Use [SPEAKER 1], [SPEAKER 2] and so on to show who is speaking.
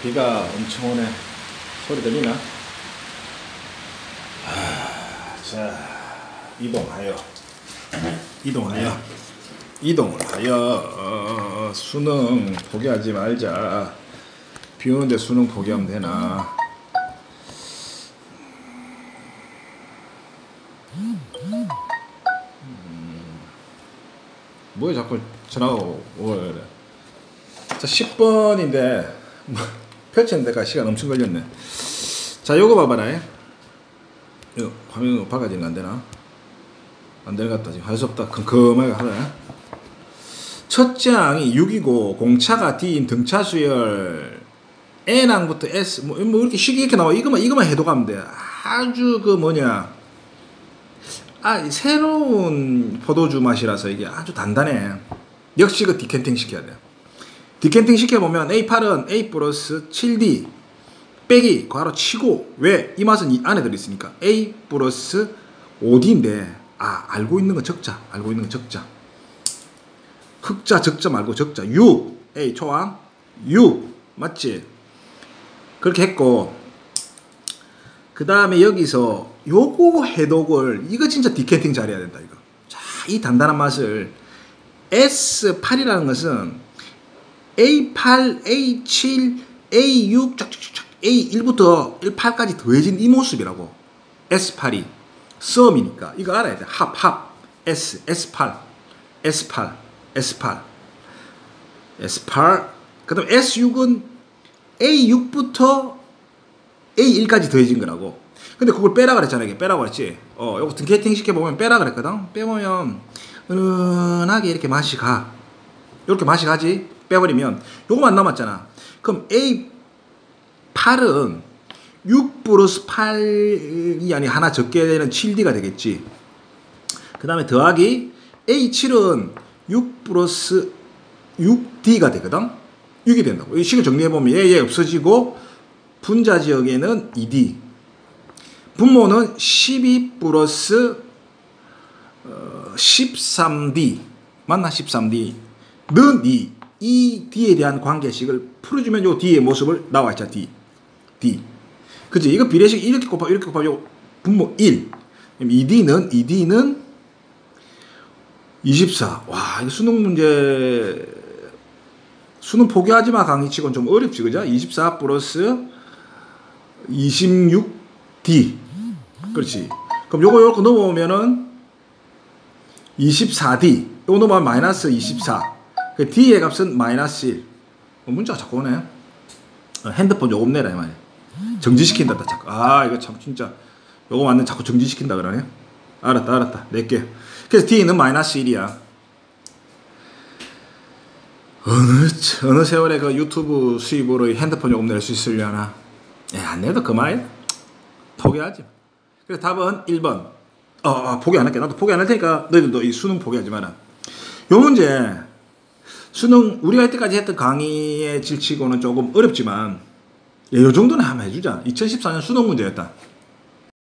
[SPEAKER 1] 비가 엄청 오네. 소리 들리나? 아, 자, 이동하여. 이동하여. 이동을 하여. 어, 수능 포기하지 말자. 비 오는데 수능 포기하면 되나? 음, 뭐야 자꾸 전화가 오래. 자 10번인데 뭐, 펼치는 데가 시간 엄청 걸렸네. 자 요거 봐봐라. 요 화면 바꿔지는 안 되나? 안 되는 것 같다. 지금 할 수 없다. 컴컴하게 하라. 첫째 항이 6이고 공차가 D인 등차 수열 N항부터 S. 뭐, 뭐 이렇게 쉽게 이렇게 나와. 이거만 이거만 해도 가면 돼. 아주 그 뭐냐. 아 새로운 포도주 맛이라서 이게 아주 단단해. 역시 그 디캔팅 시켜야 돼 디캔팅 시켜보면 A8은 A 플러스 7D 빼기 괄호 치고 왜? 이 맛은 이 안에 들어있으니까 A 플러스 5D인데 아 알고 있는 거 적자 알고 있는 거 적자 흑자 적자 말고 적자 6 A 초항 6 맞지? 그렇게 했고 그 다음에 여기서 요거 해독을 이거 진짜 디캔팅 잘해야 된다 이거 자 이 단단한 맛을 S8이라는 것은 A8, A7, A6, 쫙쫙쫙 A1부터 18까지 더해진 이 모습이라고. S8이 썸이니까 이거 알아야 돼. 합, 합. S, S8, S8, S8, S8. 그 다음 S6은 A6부터 A1까지 더해진 거라고. 근데 그걸 빼라 그랬잖아. 이게 빼라 그랬지. 어, 요거 등캐팅 시켜 보면 빼라 그랬거든. 빼보면 은은하게 이렇게 맛이 가. 이렇게 맛이 가지. 빼버리면 요거만 남았잖아. 그럼 A8은 6 플러스 8이 아니 하나 적게 되는 7D가 되겠지. 그 다음에 더하기 A7은 6 플러스 6D가 되거든. 6이 된다고. 이 식을 정리해보면 얘, 얘 없어지고 분자 지역에는 2D. 분모는 12 플러스 어, 13D. 맞나? 13D. 는 2. 이 D에 대한 관계식을 풀어주면 요 D의 모습을 나와 있잖아. D. D. 그치? 이거 비례식 이렇게 곱하면 이렇게 곱하면 요 분모 1. 2D는 2D는 24. 와, 이거 수능 문제 수능 포기하지 마 강의 치곤 좀 어렵지 그죠? 24 플러스 26D. 그렇지. 그럼 요거 요거 넘어오면은 24D. 요거 넘어가면 마이너스 24. 그 D의 값은 마이너스 1. 어, 문자가 자꾸 오네. 어, 핸드폰 요금 내라 이 말이야. 정지시킨다 자꾸. 아 이거 참 진짜 요거 맞는 자꾸 정지시킨다 그러네. 알았다 알았다 낼게. 그래서 D는 마이너스 1이야. 어느 어느 세월에 그 유튜브 수입으로 핸드폰 요금 낼 수 있으려나? 야, 안 내도 그만 포기하지. 그래서 답은 1번. 어, 어, 포기 안 할게. 나도 포기 안 할 테니까 너희들도 이 수능 포기하지 마라. 요 문제 수능 우리가 이때까지 했던 강의의 질치고는 조금 어렵지만 예, 요 정도는 한번 해주자. 2014년 수능 문제였다.